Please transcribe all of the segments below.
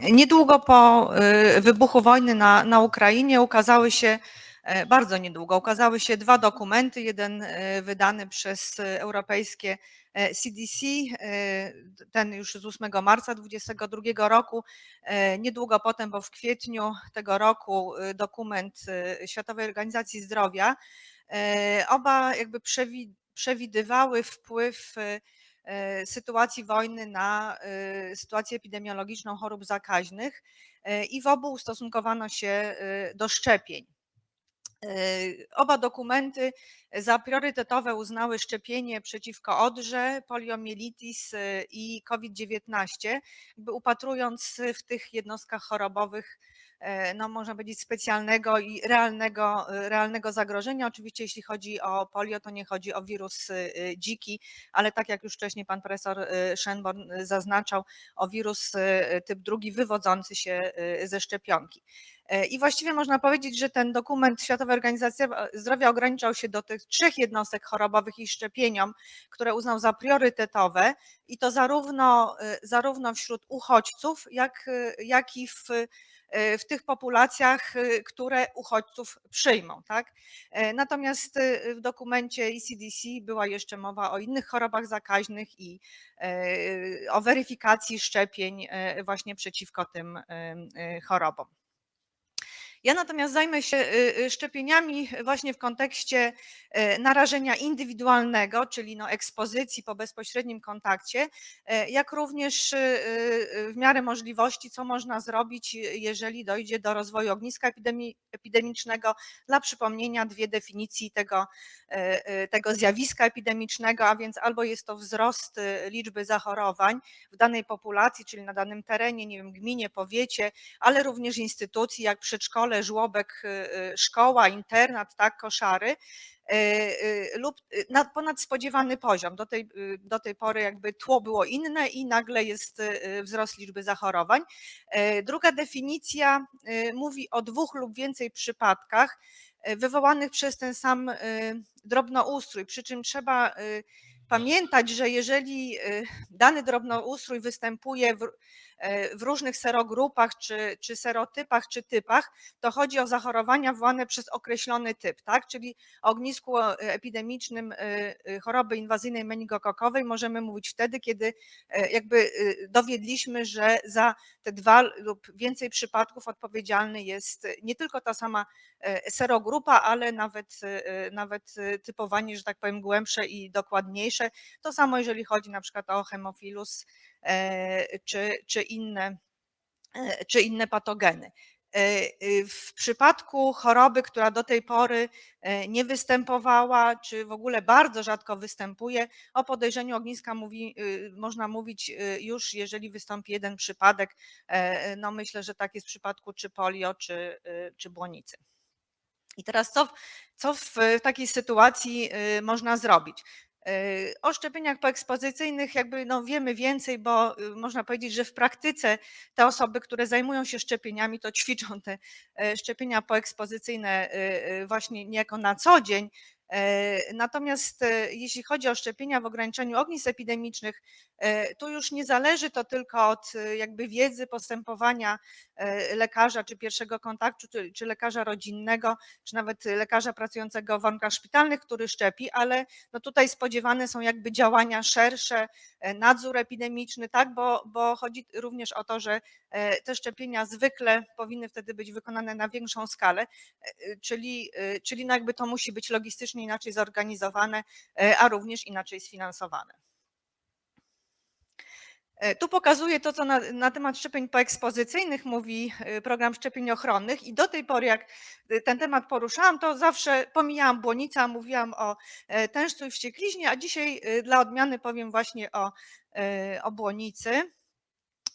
Niedługo po y, wybuchu wojny na, na Ukrainie ukazały się, e, bardzo niedługo, ukazały się dwa dokumenty. Jeden e, wydany przez e, europejskie CDC, ten już z 8 marca 2022 roku. Niedługo potem, bo w kwietniu tego roku dokument Światowej Organizacji Zdrowia. Oba jakby przewidywały wpływ E, sytuacji wojny na e, sytuację epidemiologiczną chorób zakaźnych e, i w obu ustosunkowano się do szczepień. Oba dokumenty za priorytetowe uznały szczepienie przeciwko odrze, poliomielitis i COVID-19, upatrując w tych jednostkach chorobowych E, no można powiedzieć, specjalnego i realnego, realnego zagrożenia. Oczywiście jeśli chodzi o polio, to nie chodzi o wirus y, dziki, ale tak jak już wcześniej pan profesor Shenborn zaznaczał, o wirus typ drugi wywodzący się ze szczepionki. E, I właściwie można powiedzieć, że ten dokument Światowej Organizacji Zdrowia ograniczał się do tych trzech jednostek chorobowych i szczepieniom, które uznał za priorytetowe i to zarówno, zarówno wśród uchodźców, jak, jak i w E, w tych populacjach, e, które uchodźców przyjmą. Tak? E, natomiast w dokumencie ECDC była jeszcze mowa o innych chorobach zakaźnych i o weryfikacji szczepień właśnie przeciwko tym chorobom. Ja natomiast zajmę się y, y, szczepieniami właśnie w kontekście y, narażenia indywidualnego, czyli no ekspozycji po bezpośrednim kontakcie, jak również w miarę możliwości, co można zrobić, jeżeli dojdzie do rozwoju ogniska epidemicznego. Dla przypomnienia dwie definicji tego, tego zjawiska epidemicznego, a więc albo jest to wzrost liczby zachorowań w danej populacji, czyli na danym terenie, nie wiem, gminie, powiecie, ale również instytucji jak przedszkole, szkole, żłobek, y, y, szkoła, internat, tak, koszary y, lub na ponad spodziewany poziom. Do tej, do tej pory jakby tło było inne i nagle jest wzrost liczby zachorowań. Druga definicja mówi o dwóch lub więcej przypadkach wywołanych przez ten sam drobnoustrój, przy czym trzeba pamiętać, że jeżeli dany drobnoustrój występuje w E, w różnych serogrupach, czy, czy serotypach, czy typach, to chodzi o zachorowania wywołane przez określony typ, tak? Czyli o ognisku epidemicznym e, e, choroby inwazyjnej meningokokowej możemy mówić wtedy, kiedy jakby dowiedliśmy, że za te dwa lub więcej przypadków odpowiedzialny jest nie tylko ta sama serogrupa, ale nawet, nawet typowanie, że tak powiem, głębsze i dokładniejsze. To samo, jeżeli chodzi na przykład o hemofilus E, czy, czy, inne, e, czy inne patogeny. E, w przypadku choroby, która do tej pory nie występowała, czy w ogóle bardzo rzadko występuje, o podejrzeniu ogniska mówi, można mówić już, jeżeli wystąpi jeden przypadek. No myślę, że tak jest w przypadku czy polio, czy, czy błonicy. I teraz co, co w takiej sytuacji można zrobić? E, o szczepieniach poekspozycyjnych jakby no wiemy więcej, bo y, można powiedzieć, że w praktyce te osoby, które zajmują się szczepieniami, to ćwiczą te e, szczepienia poekspozycyjne y, y, właśnie niejako na co dzień, natomiast e, jeśli chodzi o szczepienia w ograniczeniu ognisk epidemicznych, e, tu już nie zależy to tylko od jakby wiedzy postępowania lekarza, czy pierwszego kontaktu, czy, czy lekarza rodzinnego, czy nawet lekarza pracującego w warunkach szpitalnych, który szczepi, ale no tutaj spodziewane są jakby działania szersze, nadzór epidemiczny, tak, bo, bo chodzi również o to, że te szczepienia zwykle powinny wtedy być wykonane na większą skalę, czyli, czyli no jakby to musi być logistycznie inaczej zorganizowane, e, a również inaczej sfinansowane. E, tu pokazuję to, co na, na, temat szczepień poekspozycyjnych mówi e, program szczepień ochronnych i do tej pory, jak ten temat poruszałam, to zawsze pomijałam błonicę, a mówiłam o tężcu i wściekliźnie, a dzisiaj dla odmiany powiem właśnie o, o błonicy.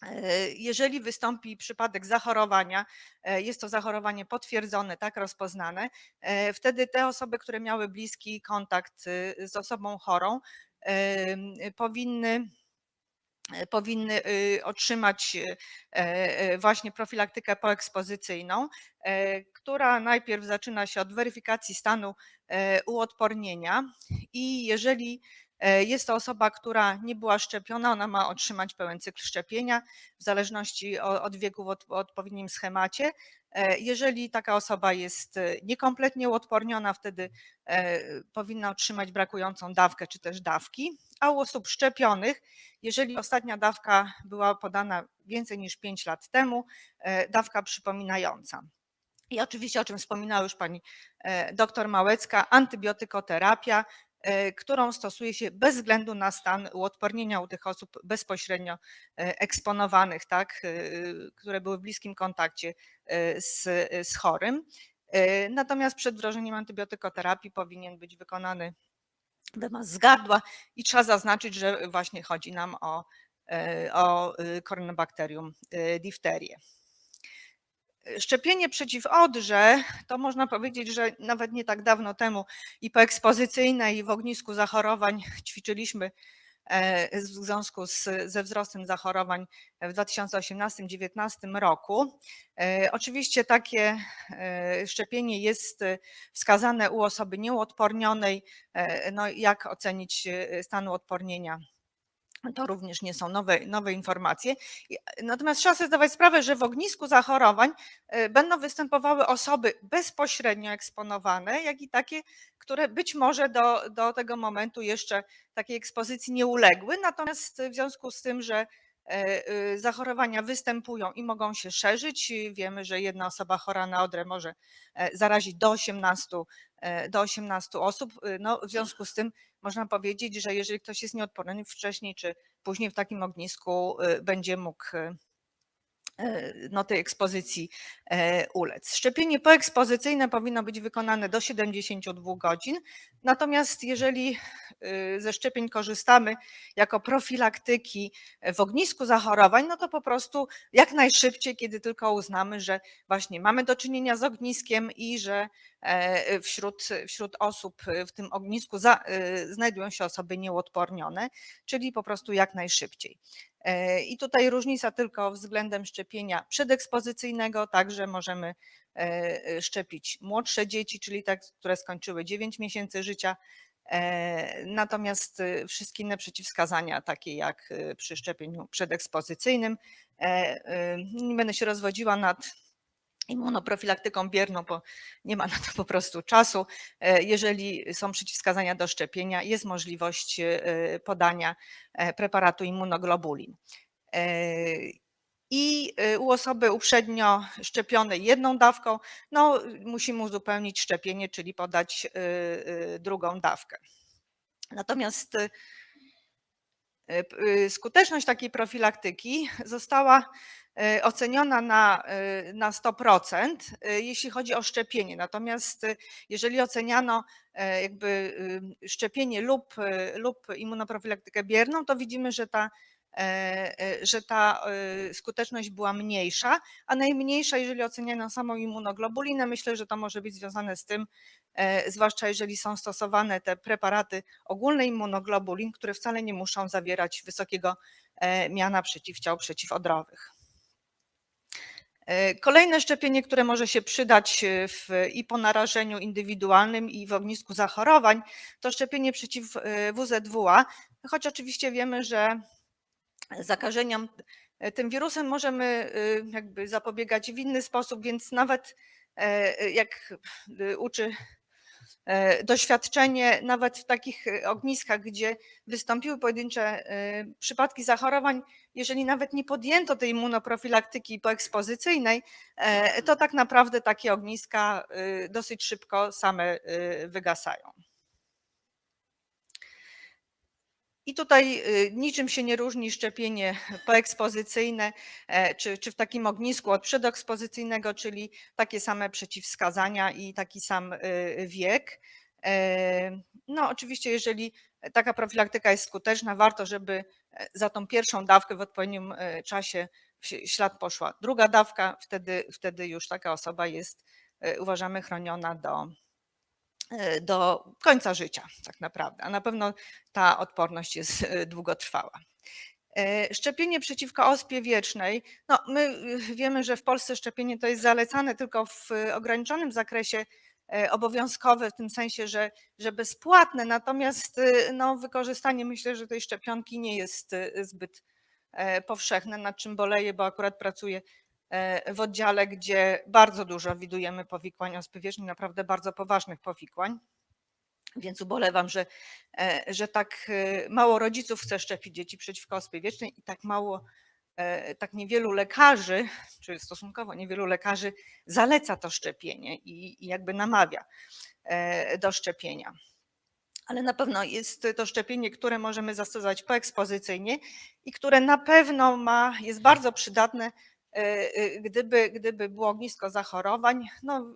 E, jeżeli wystąpi przypadek zachorowania, e, jest to zachorowanie potwierdzone, tak rozpoznane, e, wtedy te osoby, które miały bliski kontakt z osobą chorą, powinny powinny otrzymać właśnie profilaktykę poekspozycyjną, która najpierw zaczyna się od weryfikacji stanu uodpornienia i jeżeli Jest to osoba, która nie była szczepiona, ona ma otrzymać pełen cykl szczepienia w zależności od wieku w od- odpowiednim schemacie. E, Jeżeli taka osoba jest e, niekompletnie uodporniona, wtedy e, powinna otrzymać brakującą dawkę czy też dawki. A u osób szczepionych, jeżeli ostatnia dawka była podana więcej niż 5 lat temu, e, dawka przypominająca. I oczywiście, o czym wspominała już pani e, doktor Małecka, antybiotykoterapia, e, którą stosuje się bez względu na stan uodpornienia u tych osób bezpośrednio e, eksponowanych, tak, e, które były w bliskim kontakcie e, z, z chorym. E, Natomiast przed wdrożeniem antybiotykoterapii powinien być wykonany wymaz z gardła i trzeba zaznaczyć, że właśnie chodzi nam o, e, o e, Corynebacterium e, difterię. Szczepienie przeciw odrze to można powiedzieć, że nawet nie tak dawno temu i po ekspozycyjnej i w ognisku zachorowań ćwiczyliśmy e, w związku z, ze wzrostem zachorowań w 2018-2019 roku. E, Oczywiście takie e, szczepienie jest wskazane u osoby nieuodpornionej. E, No, jak ocenić stan uodpornienia? To również nie są nowe, nowe informacje. I- Natomiast trzeba sobie zdawać sprawę, że w ognisku zachorowań e, będą występowały osoby bezpośrednio eksponowane, jak i takie, które być może do, do tego momentu jeszcze takiej ekspozycji nie uległy. Natomiast w związku z tym, że e, y, zachorowania występują i mogą się szerzyć, wiemy, że jedna osoba chora na odrę może e, zarazić do 18, e, do 18 osób. Y, No, w związku z tym można powiedzieć, że jeżeli ktoś jest nieodporny wcześniej czy później w takim ognisku y, będzie mógł y, y, no, tej ekspozycji e, ulec. Szczepienie poekspozycyjne powinno być wykonane do 72 godzin. Natomiast jeżeli ze szczepień korzystamy jako profilaktyki w ognisku zachorowań, no to po prostu jak najszybciej, kiedy tylko uznamy, że właśnie mamy do czynienia z ogniskiem i że wśród, wśród osób w tym ognisku za, y, znajdują się osoby nieuodpornione, czyli po prostu jak najszybciej. E, I tutaj różnica tylko względem szczepienia przedekspozycyjnego, także możemy e, szczepić młodsze dzieci, czyli te, które skończyły 9 miesięcy życia. E, Natomiast e, wszystkie inne przeciwwskazania, takie jak e, przy szczepieniu przedekspozycyjnym, e, e, nie będę się rozwodziła nad immunoprofilaktyką bierną, bo nie ma na to po prostu czasu. E, Jeżeli są przeciwwskazania do szczepienia, jest możliwość e, podania e, preparatu immunoglobulin. I u osoby uprzednio szczepionej jedną dawką, no, musimy uzupełnić szczepienie, czyli podać drugą dawkę. Natomiast skuteczność takiej profilaktyki została oceniona na, e, na 100%, e, jeśli chodzi o szczepienie. Natomiast jeżeli oceniano jakby y, szczepienie lub, lub immunoprofilaktykę bierną, to widzimy, że ta, e, e, że ta skuteczność była mniejsza, a najmniejsza, jeżeli oceniano samą immunoglobulinę, myślę, że to może być związane z tym, e, zwłaszcza jeżeli są stosowane te preparaty ogólnej immunoglobulin, które wcale nie muszą zawierać wysokiego miana przeciwciał przeciwodrowych. E, Kolejne szczepienie, które może się przydać e, w, i po narażeniu indywidualnym, i w ognisku zachorowań, to szczepienie przeciw e, WZWA, choć oczywiście wiemy, że zakażeniom tym wirusem możemy jakby zapobiegać w inny sposób, więc nawet jak uczy doświadczenie, nawet w takich e, ogniskach, gdzie wystąpiły pojedyncze e, przypadki zachorowań, jeżeli nawet nie podjęto tej immunoprofilaktyki poekspozycyjnej, e, to tak naprawdę takie ogniska e, dosyć szybko same e, wygasają. I tutaj y, niczym się nie różni szczepienie poekspozycyjne e, czy, czy w takim ognisku od przedekspozycyjnego, czyli takie same przeciwwskazania i taki sam y, wiek. E, No, oczywiście, jeżeli taka profilaktyka jest skuteczna, warto, żeby e, za tą pierwszą dawkę w odpowiednim czasie w ślad poszła druga dawka, wtedy, wtedy już taka osoba jest, uważamy, chroniona do, do końca życia, tak naprawdę. A na pewno ta odporność jest e, długotrwała. E, Szczepienie przeciwko ospie wiecznej. No, my y, wiemy, że w Polsce szczepienie to jest zalecane tylko w ograniczonym zakresie obowiązkowe w tym sensie, że, że bezpłatne, natomiast no, wykorzystanie myślę, że tej szczepionki nie jest zbyt e, powszechne, nad czym boleję, bo akurat pracuję w oddziale, gdzie bardzo dużo widujemy powikłań ospy wierzchniej, naprawdę bardzo poważnych powikłań. Więc ubolewam, że, e, że tak e, mało rodziców chce szczepić dzieci przeciwko ospie i tak mało, e, tak niewielu lekarzy, czy stosunkowo niewielu lekarzy zaleca to szczepienie i, i jakby namawia e, do szczepienia. Ale na pewno jest to szczepienie, które możemy zastosować poekspozycyjnie i które na pewno ma, jest bardzo przydatne, e, e, gdyby, gdyby było ognisko zachorowań. No,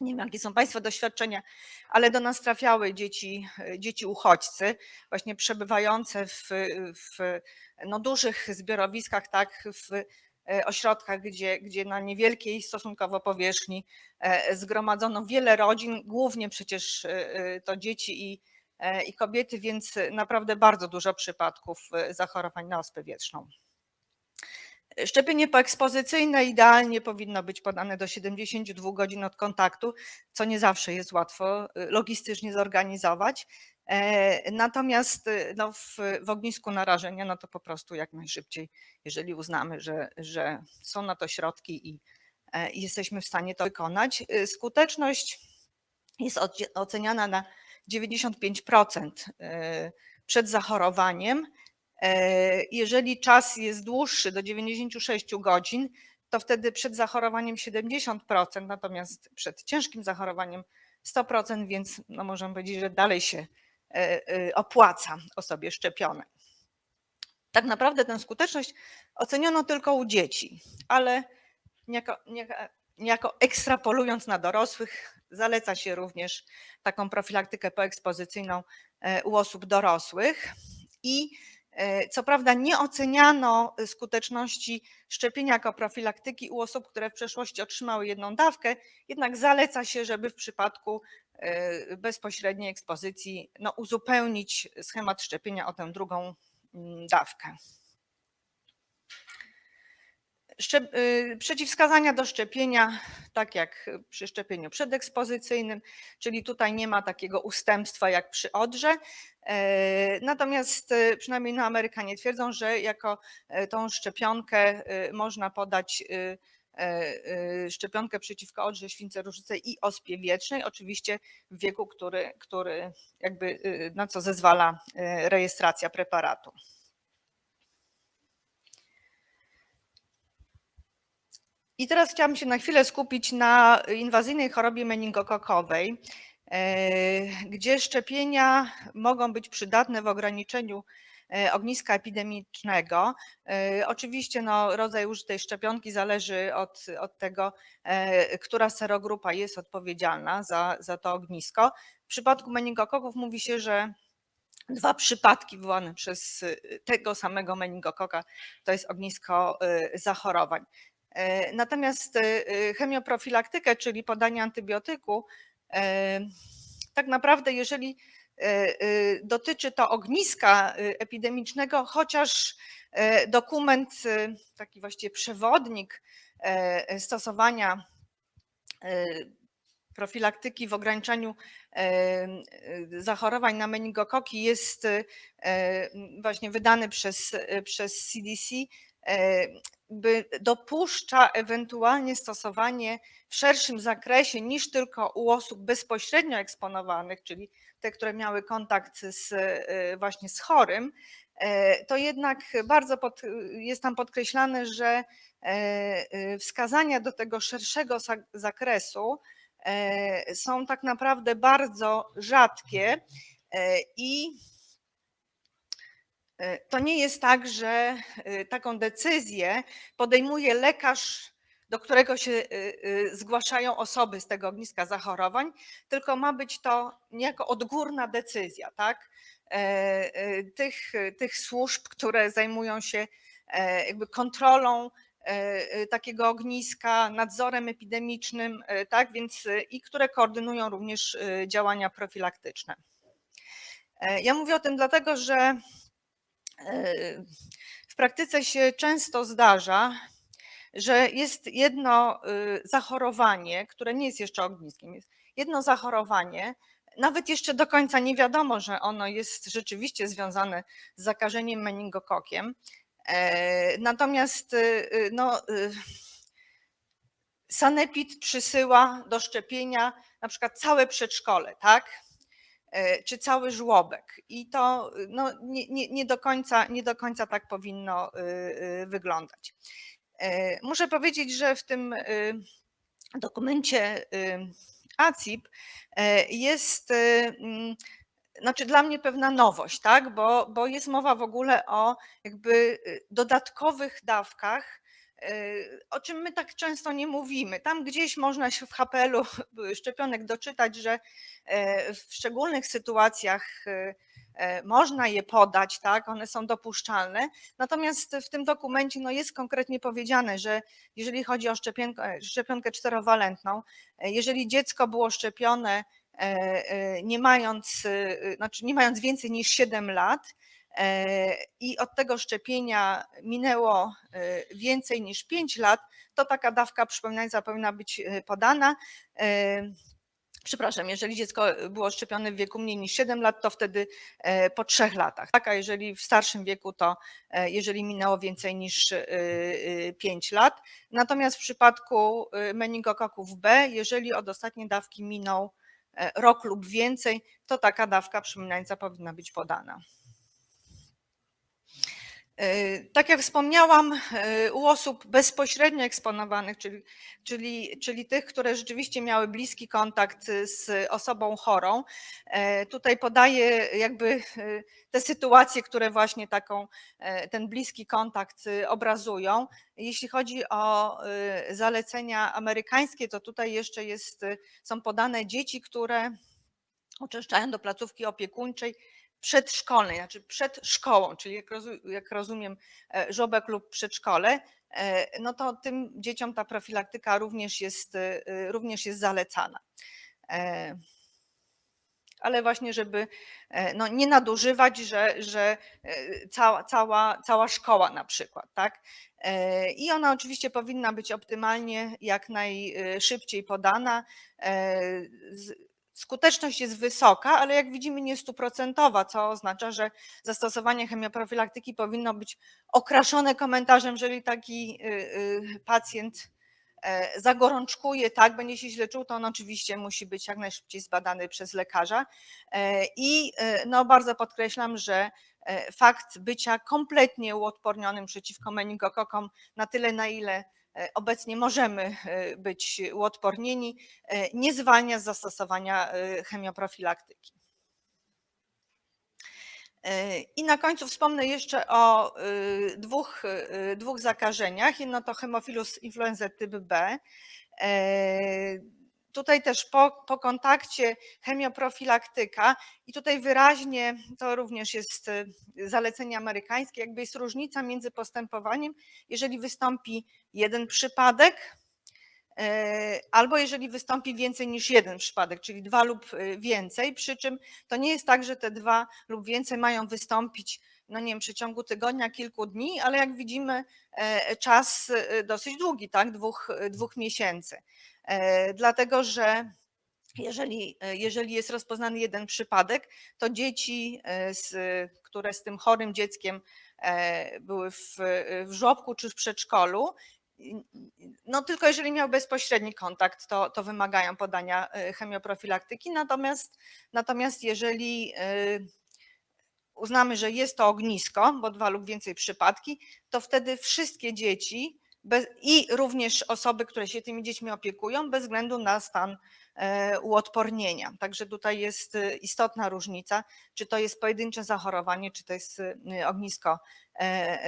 nie wiem, jakie są Państwa doświadczenia, ale do nas trafiały dzieci, dzieci uchodźcy, właśnie przebywające w, w no, dużych zbiorowiskach, tak, w e, ośrodkach, gdzie, gdzie na niewielkiej stosunkowo powierzchni e, zgromadzono wiele rodzin, głównie przecież e, to dzieci i, i kobiety, więc naprawdę bardzo dużo przypadków zachorowań na ospę wietrzną. Szczepienie poekspozycyjne idealnie powinno być podane do 72 godzin od kontaktu, co nie zawsze jest łatwo y, logistycznie zorganizować. E, Natomiast y, no, w, w ognisku narażenia, no to po prostu jak najszybciej, jeżeli uznamy, że, że są na to środki i, e, i jesteśmy w stanie to wykonać. Y, Skuteczność jest oceniana na 95% y, przed zachorowaniem. E, Jeżeli czas jest dłuższy do 96 godzin, to wtedy przed zachorowaniem 70%, natomiast przed ciężkim zachorowaniem 100%, więc no możemy powiedzieć, że dalej się e, e, opłaca osobie szczepionej. Tak naprawdę tę skuteczność oceniono tylko u dzieci, ale niejako, niejako, ekstrapolując na dorosłych, zaleca się również taką profilaktykę poekspozycyjną u osób dorosłych i Co prawda nie oceniano skuteczności szczepienia jako profilaktyki u osób, które w przeszłości otrzymały jedną dawkę, jednak zaleca się, żeby w przypadku e, bezpośredniej ekspozycji no, uzupełnić schemat szczepienia o tę drugą mm, dawkę. Szczep- y, Przeciwwskazania do szczepienia, tak jak przy szczepieniu przedekspozycyjnym, czyli tutaj nie ma takiego ustępstwa jak przy odrze. E, Natomiast e, przynajmniej no, Amerykanie twierdzą, że jako e, tą szczepionkę można podać szczepionkę przeciwko odrze, śwince i ospie wietrznej, oczywiście w wieku, który, który jakby e, na co zezwala rejestracja preparatu. I teraz chciałam się na chwilę skupić na inwazyjnej chorobie meningokokowej, e, gdzie szczepienia mogą być przydatne w ograniczeniu e, ogniska epidemicznego. E, Oczywiście no, rodzaj użytej szczepionki zależy od, od tego, która serogrupa jest odpowiedzialna za, za to ognisko. W przypadku meningokoków mówi się, że dwa przypadki wywołane przez tego samego meningokoka to jest ognisko zachorowań. E, Natomiast e, chemioprofilaktykę, czyli podanie antybiotyku, e, tak naprawdę, jeżeli e, e, dotyczy to ogniska e, epidemicznego, chociaż e, dokument, e, taki właściwie przewodnik e, stosowania e, profilaktyki w ograniczaniu e, e, zachorowań na meningokoki jest e, właśnie wydany przez, przez CDC, e, dopuszcza ewentualnie stosowanie w szerszym zakresie niż tylko u osób bezpośrednio eksponowanych, czyli te, które miały kontakt z, e, właśnie z chorym, e, to jednak bardzo pod, jest tam podkreślane, że e, wskazania do tego szerszego za- zakresu są tak naprawdę bardzo rzadkie i To nie jest tak, że e, taką decyzję podejmuje lekarz, do którego się e, e, zgłaszają osoby z tego ogniska zachorowań, tylko ma być to niejako odgórna decyzja, tak? E, e, Tych, tych służb, które zajmują się e, jakby kontrolą e, e, takiego ogniska, nadzorem epidemicznym, e, tak? Więc e, i które koordynują również e, działania profilaktyczne. E, Ja mówię o tym dlatego, że w praktyce się często zdarza, że jest jedno y, zachorowanie, które nie jest jeszcze ogniskiem, jest jedno zachorowanie, nawet jeszcze do końca nie wiadomo, że ono jest rzeczywiście związane z zakażeniem meningokokiem. Natomiast y, y, no, Sanepid przysyła do szczepienia na przykład całe przedszkole, tak? E, Czy cały żłobek. I to no, nie, nie, nie, do końca, nie do końca tak powinno y, y, wyglądać. E, Muszę powiedzieć, że w tym y, dokumencie y, ACIP e, jest y, mm, znaczy dla mnie pewna nowość, tak? bo, bo jest mowa w ogóle o jakby y, dodatkowych dawkach, y, o czym my tak często nie mówimy. Tam gdzieś można się w HPL-u szczepionek doczytać, że e, w szczególnych sytuacjach y, można je podać, tak, one są dopuszczalne. Natomiast w tym dokumencie no, jest konkretnie powiedziane, że jeżeli chodzi o szczepionkę, szczepionkę czterowalentną, jeżeli dziecko było szczepione nie mając, znaczy nie mając więcej niż 7 lat i od tego szczepienia minęło e, więcej niż 5 lat, to taka dawka przypominająca powinna być e, podana. E, Przepraszam, jeżeli dziecko było szczepione w wieku mniej niż 7 lat, to wtedy e, po 3 latach. Tak? A jeżeli w starszym wieku, to e, jeżeli minęło więcej niż 5 lat. Natomiast w przypadku meningokoków B, jeżeli od ostatniej dawki minął e, rok lub więcej, to taka dawka przypominająca powinna być podana. E, Tak jak wspomniałam, e, u osób bezpośrednio eksponowanych, czyli, czyli, czyli tych, które rzeczywiście miały bliski kontakt z osobą chorą, e, tutaj podaję jakby te sytuacje, które właśnie taką, ten bliski kontakt obrazują. Jeśli chodzi o zalecenia amerykańskie, to tutaj jeszcze jest, są podane dzieci, które uczęszczają do placówki opiekuńczej przedszkolnej, znaczy przed szkołą, czyli jak, rozu- jak rozumiem e, żłobek lub przedszkole, e, no to tym dzieciom ta profilaktyka również jest, e, również jest zalecana. Ale właśnie, żeby no, nie nadużywać, że, że cała, cała, cała szkoła na przykład, tak? I ona oczywiście powinna być optymalnie jak najszybciej podana. Skuteczność jest wysoka, ale jak widzimy nie stuprocentowa, co oznacza, że zastosowanie chemioprofilaktyki powinno być okraszone komentarzem, jeżeli taki y, y, pacjent e, zagorączkuje, tak, będzie się źle czuł, to on oczywiście musi być jak najszybciej zbadany przez lekarza. E, I e, no, bardzo podkreślam, że fakt bycia kompletnie uodpornionym przeciwko meningokokom na tyle, na ile obecnie możemy e, być uodpornieni, e, nie zwalnia z zastosowania e, chemioprofilaktyki. E, I na końcu wspomnę jeszcze o dwóch, dwóch zakażeniach. Jedno to hemofilus influenza typ B. Tutaj też po, po kontakcie chemioprofilaktyka i tutaj wyraźnie, to również jest y, zalecenie amerykańskie, jakby jest różnica między postępowaniem, jeżeli wystąpi jeden przypadek, e, albo jeżeli wystąpi więcej niż jeden przypadek, czyli dwa lub y, więcej, przy czym to nie jest tak, że te dwa lub więcej mają wystąpić no nie wiem, w przeciągu tygodnia, kilku dni, ale jak widzimy e, czas y, dosyć długi, tak, dwóch, dwóch miesięcy. E, Dlatego, że jeżeli, e, jeżeli jest rozpoznany jeden przypadek, to dzieci, e, z, które z tym chorym dzieckiem były w, w żłobku czy w przedszkolu, no tylko jeżeli miał bezpośredni kontakt, to, to wymagają podania chemioprofilaktyki. Natomiast, natomiast jeżeli uznamy, że jest to ognisko, bo dwa lub więcej przypadki, to wtedy wszystkie dzieci bez, i również osoby, które się tymi dziećmi opiekują, bez względu na stan e, uodpornienia. Także tutaj jest e, istotna różnica, czy to jest pojedyncze zachorowanie, czy to jest e, ognisko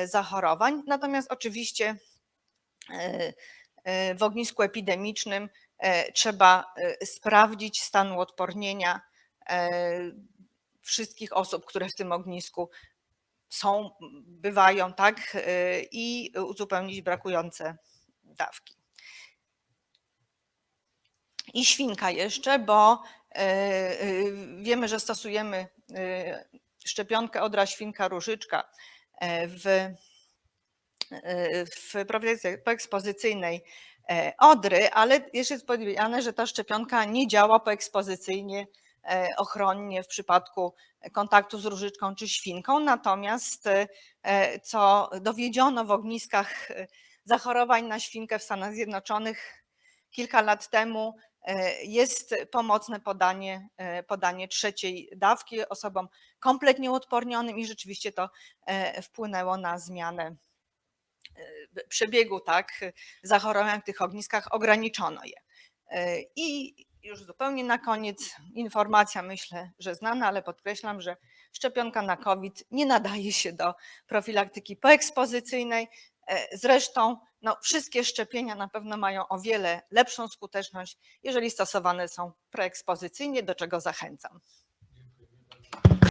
zachorowań. Natomiast oczywiście w ognisku epidemicznym trzeba sprawdzić stan uodpornienia wszystkich osób, które w tym ognisku są, bywają, tak, y, i uzupełnić brakujące dawki. I świnka jeszcze, bo y, y, wiemy, że stosujemy szczepionkę odra świnka różyczka w w profilaktyce poekspozycyjnej e, odry, ale jeszcze jest powiedziane, że ta szczepionka nie działa poekspozycyjnie ochronnie w przypadku kontaktu z różyczką czy świnką. Natomiast e, co dowiedziono w ogniskach e, zachorowań na świnkę w Stanach Zjednoczonych kilka lat temu, e, jest pomocne podanie, e, podanie trzeciej dawki osobom kompletnie uodpornionym i rzeczywiście to e, wpłynęło na zmianę e, przebiegu tak, zachorowań w tych ogniskach, ograniczono je. E, I już zupełnie na koniec informacja, myślę, że znana, ale podkreślam, że szczepionka na COVID nie nadaje się do profilaktyki poekspozycyjnej. E, Zresztą no, wszystkie szczepienia na pewno mają o wiele lepszą skuteczność, jeżeli stosowane są preekspozycyjnie, do czego zachęcam.